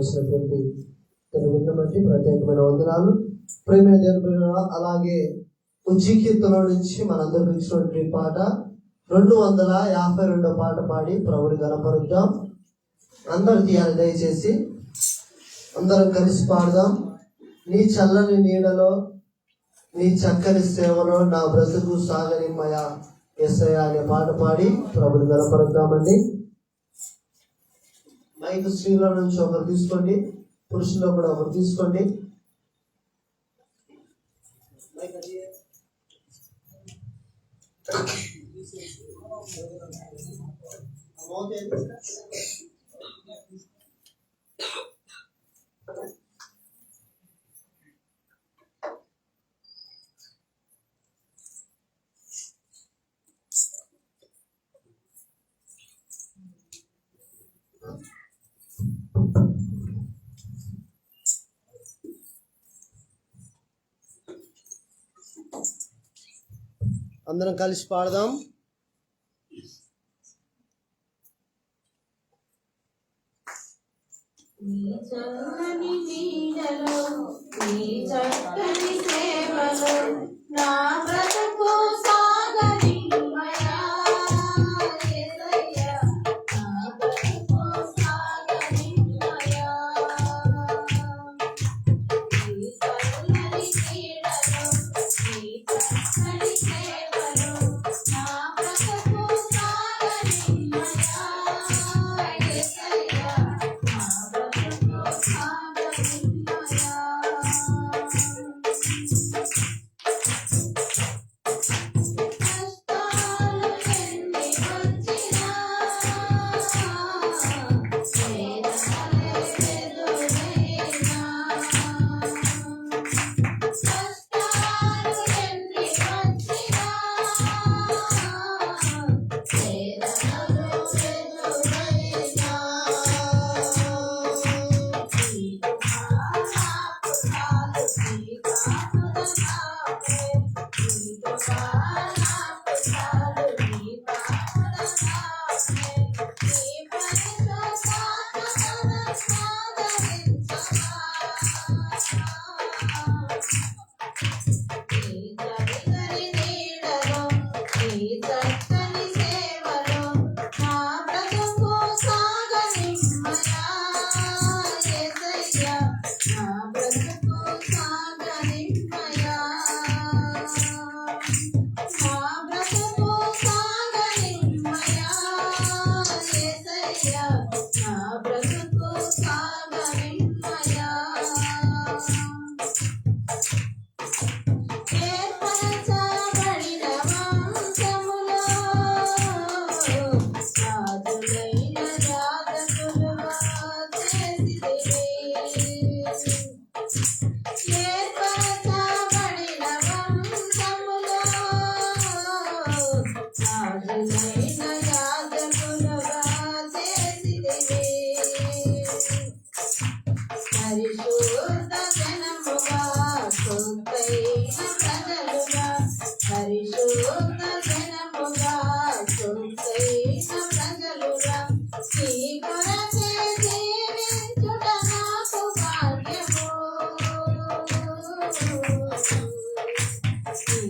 వచ్చినటువంటి ద్వారా బట్టి ప్రత్యేకమైన వందనాలు. ప్రేమైన దేవుని అలాగే అలాగే ఉజ్జికీర్తన నుంచి మనందరికి ఇచ్చినటువంటి పాట రెండు వందల యాభై రెండో పాట పాడి ప్రభుడి కనపరుద్దాం అందరు తీయాలి దయచేసి. అందరం కలిసి పాడదాం. నీ చల్లని నీడలో నీ చక్కని సేవలో నా బ్రతుకు సాగనిమ్మయ ఎస్ఐ అనే పాట పాడి ప్రభుని కనపరుద్దామండి మైక్ స్త్రీల నుంచి ఒకరు తీసుకోండి. పురుషుల్లో కూడా ఒకరు తీసుకోండి. మైక్ అందరం కలిసి పాడదాం.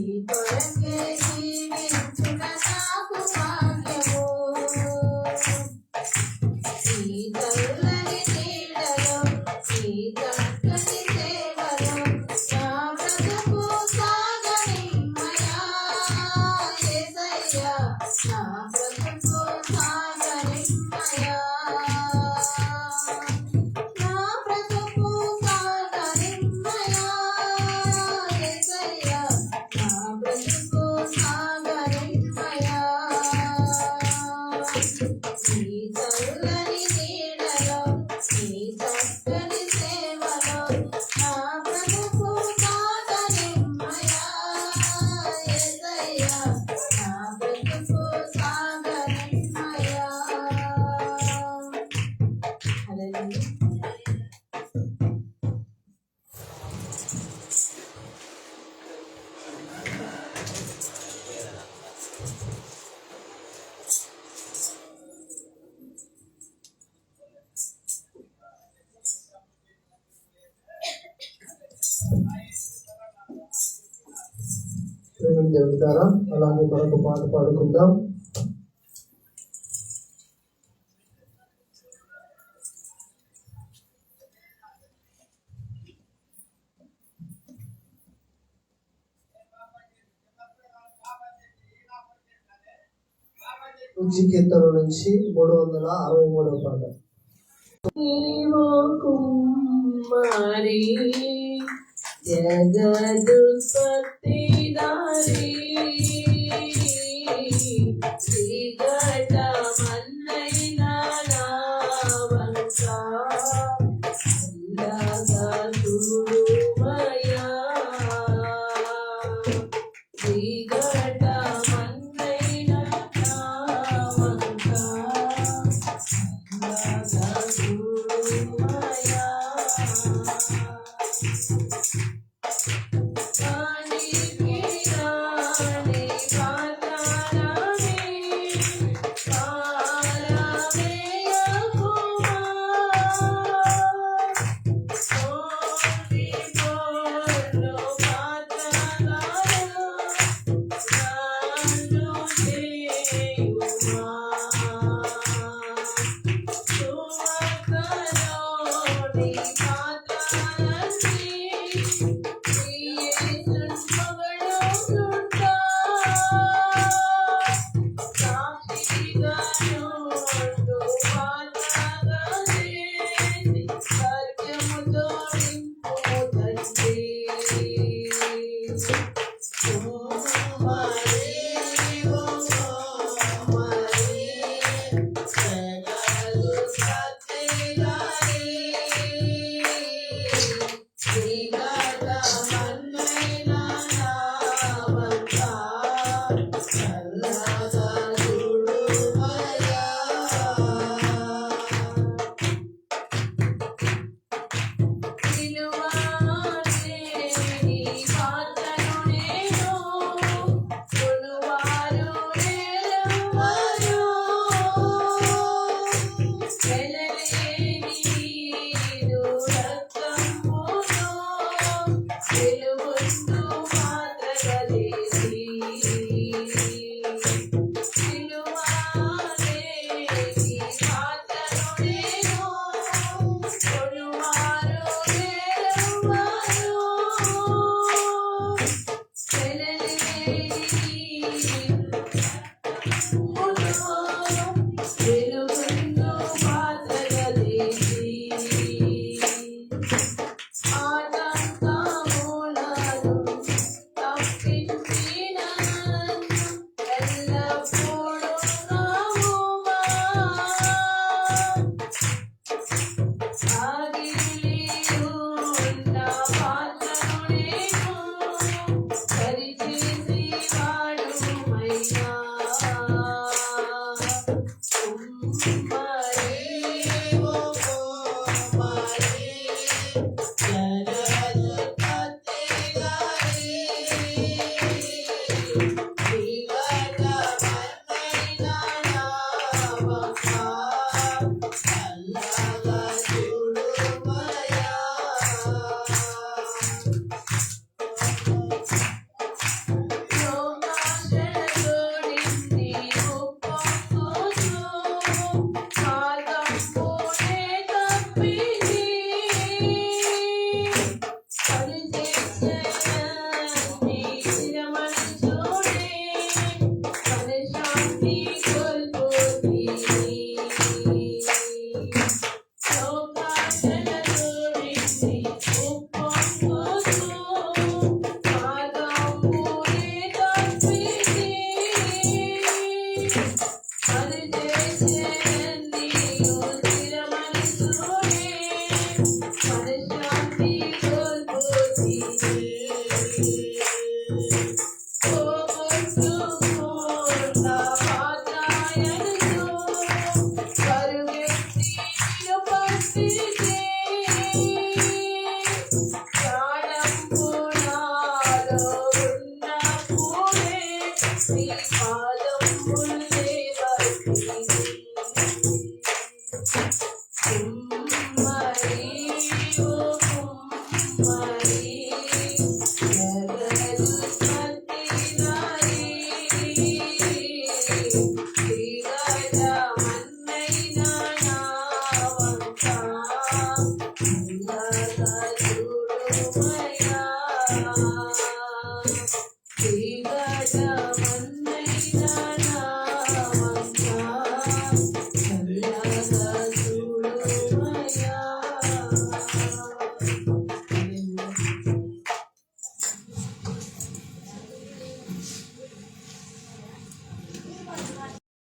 You. వాక్యం అలాగే మరొక పాట పాడుకుందాం. ఉచి కీర్తన నుంచి మూడు వందల అరవై మూడవ పాట. కుమారి కుమ్మరి జగదుత్పత్తి దారి. answer.